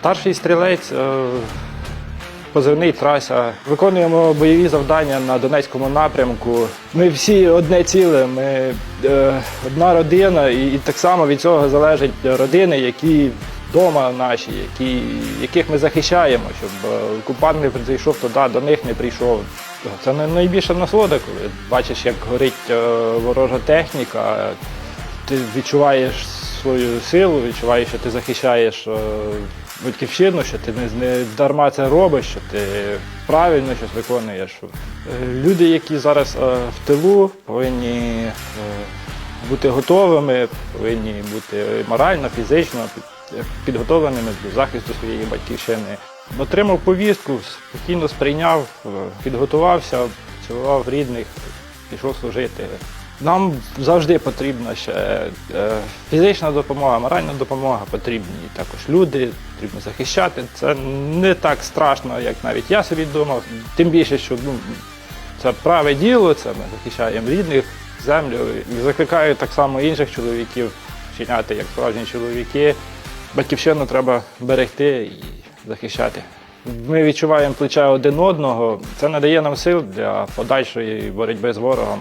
Старший стрілець, е, позивний трася. Виконуємо бойові завдання на Донецькому напрямку. Ми всі одне ціле, ми е, одна родина, і, так само від цього залежать родини, які вдома наші, які, яких ми захищаємо, щоб е, окупант не прийшов туди, до них не прийшов. Це най- найбільша насолода, коли бачиш, як горить ворожа техніка, ти відчуваєш свою силу, відчуваєш, що ти захищаєш е, батьківщину, що ти не, дарма це робиш, що ти правильно щось виконуєш. Е, Люди, які зараз е, в тилу, повинні бути готовими, повинні бути морально, фізично під- підготовленими до захисту своєї батьківщини. Отримав повістку, спокійно сприйняв, підготувався, цілував рідних, пішов служити. Нам завжди потрібна ще е, фізична допомога, моральна допомога, потрібні також люди, потрібно захищати. Це не так страшно, як навіть я собі думав. Тим більше, що ну, це праве діло, це ми захищаємо рідних, землю. І закликаю так само інших чоловіків вчиняти як справжні чоловіки. Батьківщину треба берегти і захищати. Ми відчуваємо плече один одного. Це надає нам сил для подальшої боротьби з ворогом.